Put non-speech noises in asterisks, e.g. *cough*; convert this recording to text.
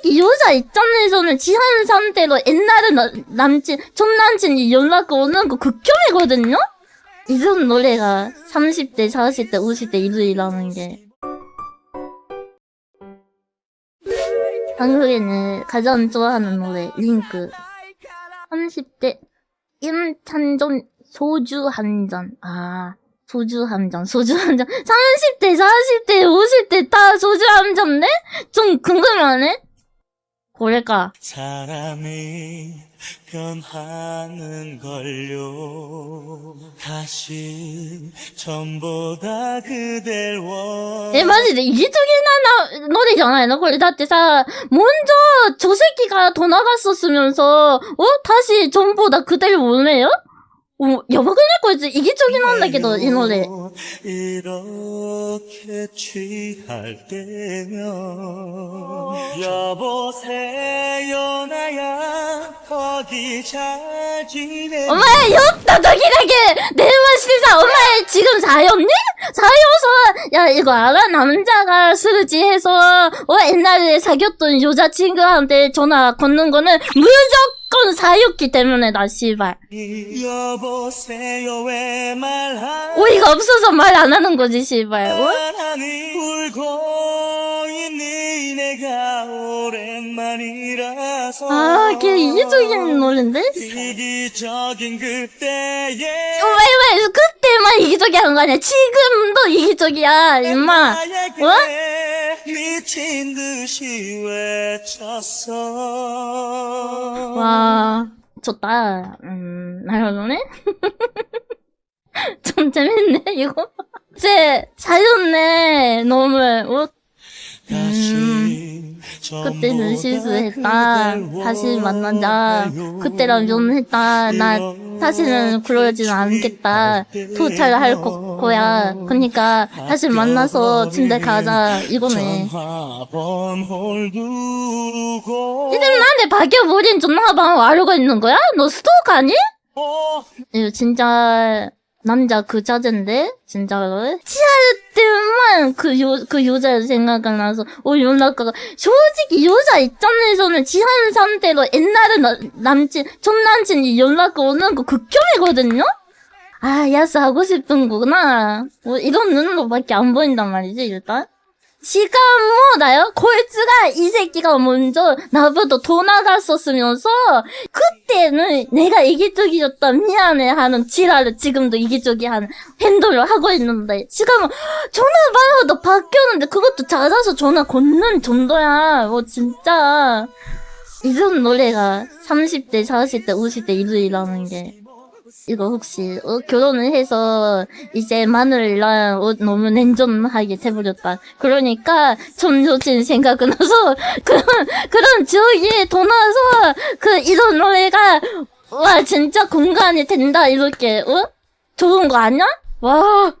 솔직히 여자 입장에서는 지한 상태로 옛날에 나, 남친, 전 남친이 연락 오는 거 극혐이거든요? 이런 노래가 30대, 40대, 50대 이들이라는 게. 한국에는 가장 좋아하는 노래, 링크. 30대, 임찬종 소주 한 잔. 아, 소주 한 잔, 소주 한 잔. 30대, 40대, 50대 다 소주 한 잔네? 좀 궁금하네? 고래가. 사람이 변하는 걸요 다시 전보다 그댈 원 예, 마지で이기적인 나 노래잖아요. 나これ だってさ, 먼저 저 새끼가 더 나갔었으면서, 어? 다시 전보다 그대를 원해요? 어, 여보 그래 거지? 이기적인 한다 게도 이 노래. 이렇게 취할 때면 여보세요 나야 거기 잘 지내. 엄마야 욕도덕이라게. 내만 신사 엄마야 지금 자였니? 자여서 야 이거 알아? 남자가 쓰지 해서 어 옛날에 사귀었던 여자친구한테 전화 건는 거는 무조건 사였기 때문에, 나, 씨발. 여보세요 왜 말하니 오이가 없어서 말 안 하는 거지, 씨발. 어? 울고 있니 내가 오랜만이라서 아, 걔 이기적인 노래인데? 이기적인 그때의 어, 왜, 왜, 그때만 이기적이한 거 아니야? 지금도 이기적이야, 임마. 나에게 어? 미친 듯이 외쳤어 와, 좋다. 음, 나르도네? *laughs* 좀 재밌네, 이거. 쟤, 사줬네, 너무. 어, 다시 그때는 실수했다. 다시 만나자. 그때랑 좀 했다. 나 다시는 그러지는 않겠다. 도착할 거, 거야. 그니까 다시 만나서 침대 가자. 이거네. 이들 나한테 박여버린 전화방 알고 있는 거야? 너 스토커 아니? 어, 이거 진짜 남자 그 자제인데 진짜로 치아를 때만 그요그 여자 생각이 나서 어 연락가가 솔직히 여자 입장에서는 지한 상태로 옛날에 나, 남친 전 남친이 연락 오는 거 극혐이거든요. 아 야스 하고 싶은 거구나. 뭐 이런 눈으로밖에 안 보인단 말이지 일단. 지가 뭐나요? 골즈가 이 새끼가 먼저 나보다 더 나갔었으면서 그 때는 내가 이기적이었다. 미안해 하는 지랄을 지금도 이기적이한 행동을 하고 있는데 지금은 전화번호도 바뀌었는데 그것도 찾아서 전화 걷는 정도야. 뭐 진짜. 이런 노래가 30대 40대 50대 이들이라는 게 이거 혹시 어, 결혼을 해서 이제 마누라랑 어, 너무 냉정하게 돼버렸다. 그러니까 전 여친 생각은 나서 그런 그런 지역이 더 나서 그 이런 노래가 와 진짜 공간이 된다 이렇게 어 좋은 거 아니야? 와